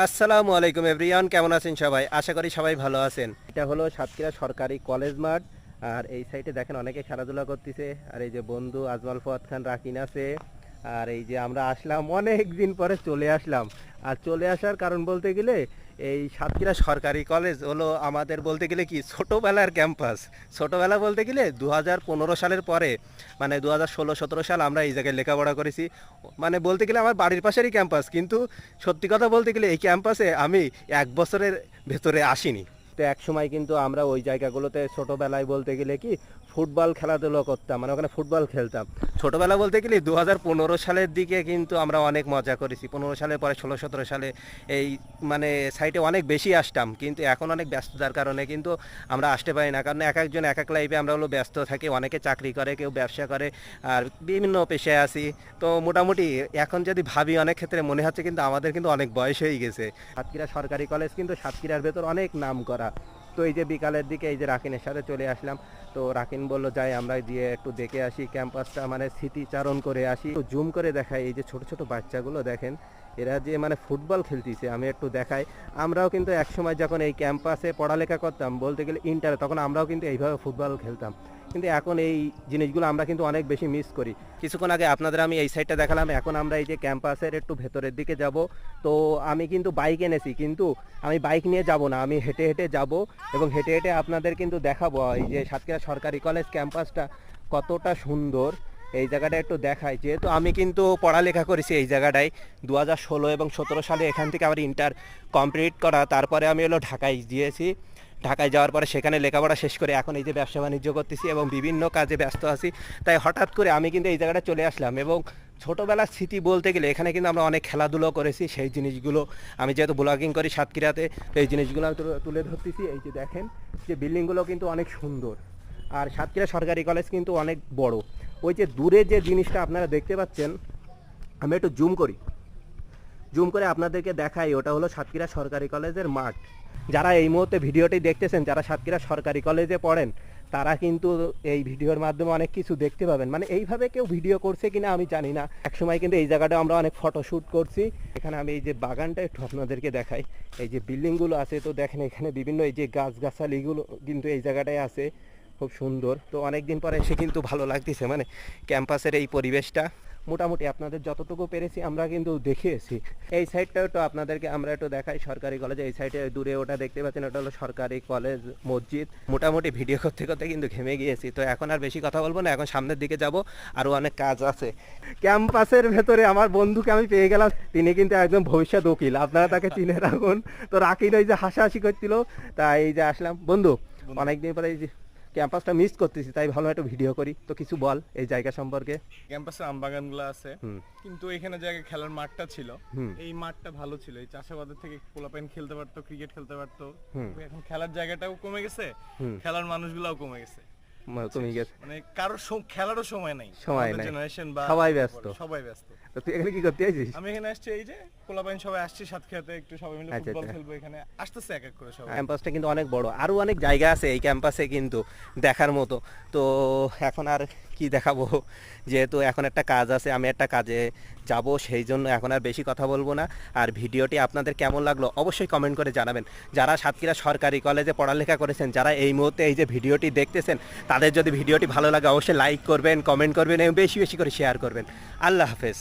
আসসালামু আলাইকুম এভরিওয়ান, কেমন আছেন সবাই? আশা করি সবাই ভালো আছেন। এটা হলো সাতক্ষীরা সরকারি কলেজ মাঠ, আর এই সাইডে দেখেন অনেকে খেলাধুলা করতেছে। আর এই যে বন্ধু আজমাল ফাদ খান, রাকিন আছে। আর এই যে আমরা আসলাম, অনেক দিন পরে চলে আসলাম। আর চলে আসার কারণ বলতে গেলে, এই সাতক্ষীরা সরকারি কলেজ হলো আমাদের বলতে গেলে কি, ছোটোবেলার ক্যাম্পাস। ছোটোবেলা বলতে গেলে দু হাজার পনেরো সালের পরে মানে দু হাজার সাল আমরা এই জায়গায় লেখাপড়া করেছি। মানে বলতে গেলে আমার বাড়ির পাশেরই ক্যাম্পাস, কিন্তু সত্যি কথা বলতে গেলে এই ক্যাম্পাসে আমি এক বছরের ভেতরে আসিনি। তো এক সময় কিন্তু আমরা ওই জায়গাগুলোতে ছোটোবেলায় বলতে গেলে কি ফুটবল খেলাধুলো করতাম মানে ওখানে ফুটবল খেলতাম। ছোটোবেলা বলতে গেলে দু হাজার পনেরো সালের দিকে কিন্তু আমরা অনেক মজা করেছি। পনেরো সালের পরে ষোলো সতেরো সালে এই মানে সাইটে অনেক বেশি আসতাম, কিন্তু এখন অনেক ব্যস্ততার কারণে কিন্তু আমরা আসতে পারি না। কারণ এক একজন, এক এক লাইফে আমরা হলো ব্যস্ত থাকি, অনেকে চাকরি করে, কেউ ব্যবসা করে, আর বিভিন্ন পেশায় আছি। তো মোটামুটি এখন যদি ভাবি, অনেক ক্ষেত্রে মনে হচ্ছে কিন্তু আমাদের কিন্তু অনেক বয়স হয়ে গেছে। সাতক্ষীরা সরকারি কলেজ কিন্তু সাতক্ষীরার ভেতর অনেক নাম করা তো এই যে বিকালের দিকে এই যে রাকিনের সাথে চলে আসলাম, তো রাকিন বলল, যাই, আমরা গিয়ে একটু দেখে আসি ক্যাম্পাসটা মানে স্মৃতিচারণ করে আসি। তো জুম করে দেখাই, এই যে ছোট ছোট বাচ্চাগুলো দেখেন, এরা যে মানে ফুটবল খেলতেছে, আমি একটু দেখাই। আমরাও কিন্তু একসময় যখন এই ক্যাম্পাসে পড়ালেখা করতাম, বলতে গেলে ইন্টারে, তখন আমরাও কিন্তু এইভাবে ফুটবল খেলতাম। কিন্তু এখন এই জিনিসগুলো আমরা কিন্তু অনেক বেশি মিস করি। কিছুক্ষণ আগে আপনাদের আমি এই সাইডটা দেখালাম, এখন আমরা এই যে ক্যাম্পাসের একটু ভেতরের দিকে যাব। তো আমি কিন্তু বাইক এনেছি, কিন্তু আমি বাইক নিয়ে যাব না, আমি হেঁটে হেঁটে যাব এবং হেঁটে হেঁটে আপনাদের কিন্তু দেখাবো, এই যে সাতক্ষীরা সরকারি কলেজ ক্যাম্পাসটা কতটা সুন্দর। এই জায়গাটা একটু দেখাই, যেহেতু আমি কিন্তু পড়ালেখা করেছি এই জায়গাটায় দু হাজার ষোলো এবং সতেরো সালে এখান থেকে আমার ইন্টার কমপ্লিট করা, তারপরে আমি হলো ঢাকায় গিয়েছি। ঢাকায় যাওয়ার পরে সেখানে লেখাপড়া শেষ করে এখন এই যে ব্যবসা বাণিজ্য করতেছি এবং বিভিন্ন কাজে ব্যস্ত আছি। তাই হঠাৎ করে আমি কিন্তু এই জায়গাটা চলে আসলাম এবং ছোটোবেলার স্মৃতি বলতে গেলে এখানে কিন্তু আমরা অনেক খেলাধুলো করেছি, সেই জিনিসগুলো আমি যেহেতু ব্লগিং করি সাতক্ষীরাতে, তো এই জিনিসগুলো আমি তুলে- ধরতেছি। এই যে দেখেন, যে বিল্ডিংগুলো কিন্তু অনেক সুন্দর আর সাতক্ষীরা সরকারি কলেজ কিন্তু অনেক বড়। ওই যে দূরে যে জিনিসটা আপনারা দেখতে পাচ্ছেন, আমি একটু জুম করি। জুম করে আপনাদেরকে দেখাই, ওটা হলো সাতক্ষীরা সরকারি কলেজের মাঠ। যারা এই মুহূর্তে ভিডিওটি দেখতেছেন, যারা সাতক্ষীরা সরকারি কলেজে পড়েন, তারা কিন্তু এই ভিডিওর মাধ্যমে অনেক কিছু দেখতে পাবেন। মানে এইভাবে কেউ ভিডিও করছে কিনা আমি জানি না। একসময় কিন্তু এই জায়গাটা আমরা অনেক ফটো শ্যুট করছি। এখানে আমি এই যে বাগানটা একটু আপনাদেরকে দেখাই। এই যে বিল্ডিংগুলো আছে, তো দেখেন এখানে বিভিন্ন এই যে গাছগাছালিগুলো কিন্তু এই জায়গাটায় আছে। খুব সুন্দর। তো অনেক দিন পরে এসে কিন্তু ভালো লাগতেছে। মানে ক্যাম্পাসের এই পরিবেশটা। মোটামুটি আপনাদের যতটুকু পেরেছি আমরা কিন্তু দেখিয়েছি। এই সাইডটাও তো আপনাদেরকে আমরা একটু দেখাই সরকারি কলেজে এই সাইডে দূরে ওটা দেখতে পাচ্ছেন ওটা হলো সরকারি কলেজ মসজিদ। মোটামুটি ভিডিও করতে করতে কিন্তু ঘেমে গিয়েছি। তো এখন আর বেশি কথা বলব না এখন সামনের দিকে যাব আরও অনেক কাজ আছে। ক্যাম্পাসের ভেতরে আমার বন্ধুকে আমি পেয়ে গেলাম তিনি কিন্তু একদম ভবিষ্যৎ উকিল আপনারা তাকে চিনে রাখুন। তো রাকিন ওই যে হাসাহাসি করছিল তাই এই যে আসলাম। বন্ধু। অনেকদিন পরে এই যে ক্যাম্পাসটা মিস করতেছি তাই ভালো একটা ভিডিও করি। তো কিছু বল এই জায়গা সম্পর্কে? ক্যাম্পাসে আমবাগানগুলো আছে। কিন্তু এখানে জায়গায় খেলার মাঠটা ছিল। এই মাঠটা ভালো ছিল। এই চাষাবাদের থেকে পোলাপেন খেলতে পারতো ক্রিকেট খেলতে পারতো। এখন খেলার জায়গাটাও কমে গেছে। খেলার মানুষগুলাও কমে গেছে। ম- তুমি গেছে। মানে কারোর খেলারও সময় নাই। সময় নাই। জেনারেশন বা সবাই ব্যস্ত। সবাই ব্যস্ত। তো তুই এখানে কি করতে আছিস আমি এখানে আসছি এই যে কোলাবাইন সবাই আসছে সাতক্ষীরাতে একটু সবাই মিলে আচ্ছা, ফুটবল আচ্ছা। খেলব এখানে। আসতেছে এক এক করে সবাই। ক্যাম্পাসটা কিন্তু অনেক বড়। আরও অনেক জায়গা আছে এই ক্যাম্পাসে কিন্তু দেখার মতো। তো এখন আর কি দেখাবো? যেহেতু এখন একটা কাজ আছে, আমি একটা কাজে যাব, সেই জন্য এখন আর বেশি কথা বলব না। আর ভিডিওটি আপনাদের কেমন লাগল অবশ্যই কমেন্ট করে জানাবেন। যারা সাতক্ষীরা সরকারি কলেজে পড়ালেখা করেছেন, যারা এই মুহূর্তে এই যে ভিডিওটি দেখতেছেন, তাদের যদি ভিডিওটি ভালো লাগে, অবশ্যই লাইক করবেন কমেন্ট করবেন এবং বেশি বেশি করে শেয়ার করবেন। আল্লাহ হাফেজ।